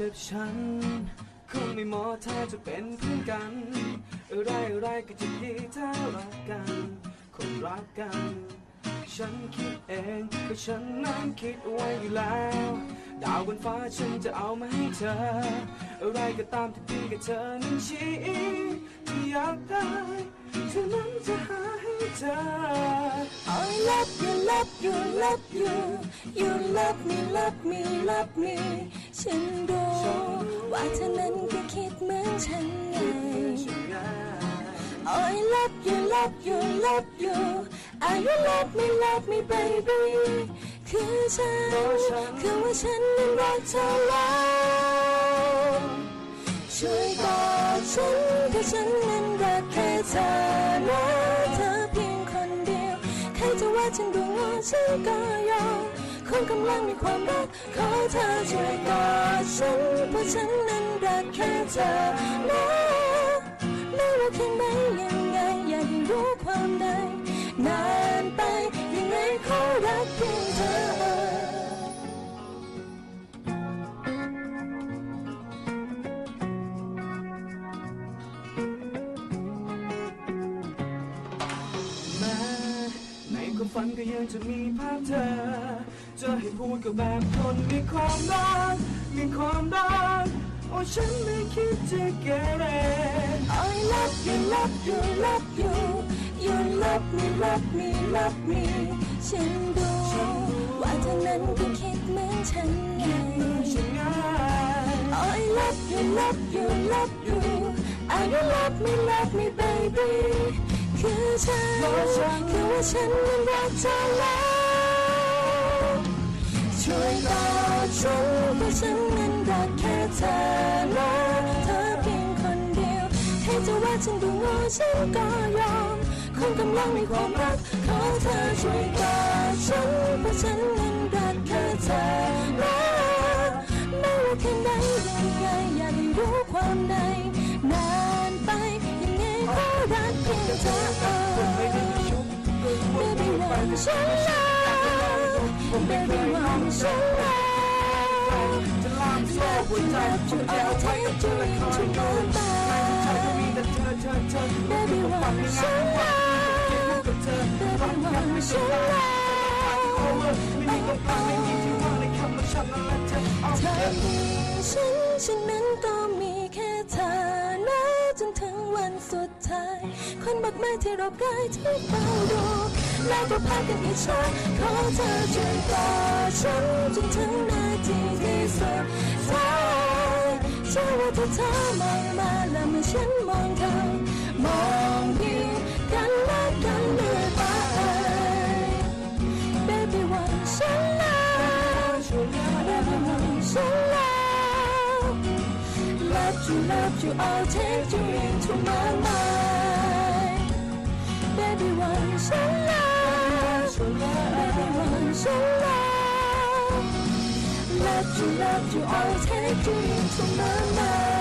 กับฉัน คงไม่เหมาะถ้าจะเป็นเพื่อนกัน อะไรอะไรก็จะดีถ้ารักกันคนรักกัน ฉันคิดเองก็ฉันนั้นคิดไว้อยู่แล้ว ดาวบนฟ้าฉันจะเอามาให้เธอ อะไรก็ตามที่ดีกับเธอนั้นชี้ที่อยากได้เท่านั้นจะหาให้เธอ I love you love you love you you love me love me love me ฉันรู้ ว่าเธอนั้นก็คิดเหมือนฉันไง I love you love you love you Are you love me love me baby คือฉันคือว่าฉันนั้นรักเธอแล้วช่วยกอดฉันเพราะฉันนั้นรักแค่เธอนะเธอเพียงคนเดียวใครจะว่าฉันดูโง่ฉันก็ยอม คงกำลังมีความรัก ขอเธอช่วยกอดฉันเพราะฉันนั้นรักแค่เธอนะไม่ว่าแค่ไหนยังไงอยากรู้ความในนานไปยังไงขอรักเพียงเธอแม้ในความฝันก็ยังจะมีภาพเธอ จะให้พูดกับแบบคนมีความรักมีความรักโอ้ฉันไม่คิดจะเกเร I love you love you love you you love me love me love me ฉันรู้ว่าเธอนั้นก็คิดเหมือนฉันไงฉันง่าย I love you love you love you Are you love me love me baby คือฉันคือว่าฉันนั้นรักเธอแล้ว ฉันดูง่ฉันก็ยอมคงกำลังมีความรักขอเธอช่วยกอดฉันเพราะฉันนั้นรักแค่เธอนะไม่ว่าแค่ไหนยังไงอยากให้รู้ความในนานไปยังไงก็รักเพียงเธอไม่ได้ชุบ Baby want ฉันแล้ว Baby want ฉันแล้วจะลามโซ่หัวใจผมจะเอาไว้กับเธอ วัน want ในฉังานวันเกี่ยวกับเธอรักกันไม่ใช่รักโอเวอร์ไม่มีกำลังไม่มีที่ว่างในคำว่าฉันและเธอเธอมีฉันฉันนั้นก็มีแค่เธอนะจนถึงวันสุดท้าย คนมากมายที่รอบกายที่เฝ้าดูแล้วก็พากันอิจฉาขอเธอช่วยกอฉันจนถึงนาทีที่สุดท้ายเชื่อว่าถ้าเธอมองมาและเมื่อฉันมองเธอ มองเพียงกันและกันเรื่อยไป Baby want ฉันแล้ว Baby want ฉันแล้ว Love you love you I'll take you into my mind Baby want ฉันแล้ว Baby want ฉันแล้ว Love you love you I'll take you into my mind